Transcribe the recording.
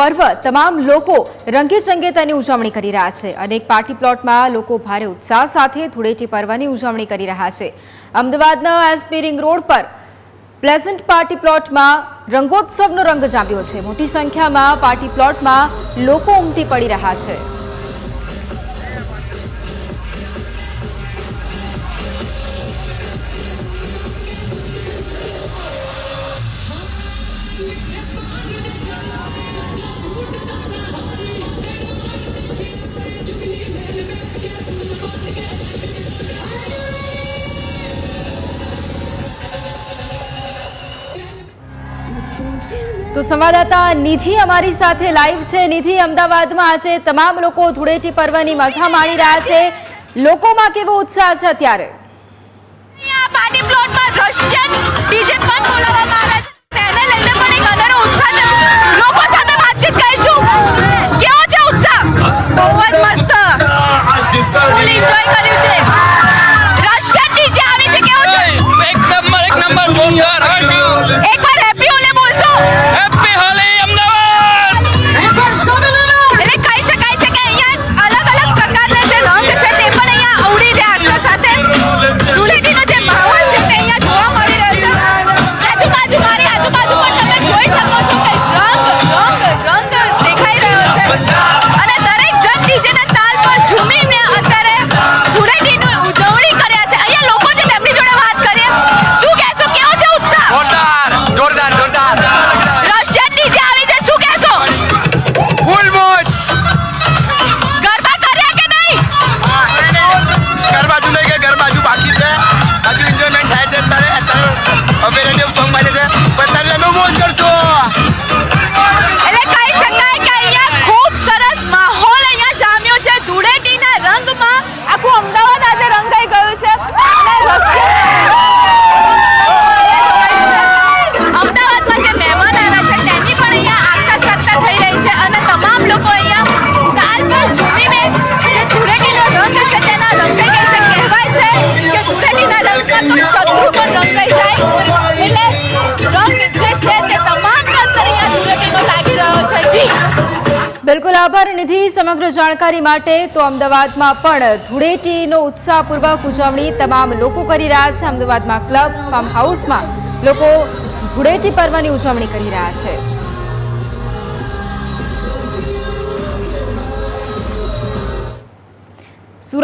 પર્વ તમામ લોકો રંગેચંગે તેની ઉજવણી કરી રહ્યા છે. અનેક પાર્ટી પ્લોટમાં લોકો ભારે ઉત્સાહ સાથે ધૂળેટી પર્વની ઉજવણી કરી રહ્યા છે. અમદાવાદના એસપી રિંગ રોડ પર પ્લેઝન્ટ પાર્ટી પ્લોટમાં રંગોત્સવનો રંગ જામ્યો છે. મોટી સંખ્યામાં પાર્ટી પ્લોટમાં લોકો ઉમટી પડી રહ્યા છે. તો સંવાદદાતા નિધિ અમારી સાથે લાઈવ છે. નિધિ, અમદાવાદમાં આજે તમામ લોકો ધૂળેટી પર્વની મજા માણી રહ્યા છે. લોકોમાં કેવો ઉત્સાહ છે અત્યારે? પાર્ટી પ્લોટમાં બિલકુલ આભાર નિધિ સમગ્ર જાણકારી માટે. તો અમદાવાદમાં પણ ધૂળેટીનો ઉત્સાહપૂર્વક ઉજવણી તમામ લોકો કરી રહ્યા છે. અમદાવાદમાં ક્લબ ફાર્મ હાઉસમાં લોકો ધૂળેટી પર્વની ઉજવણી કરી રહ્યા છે.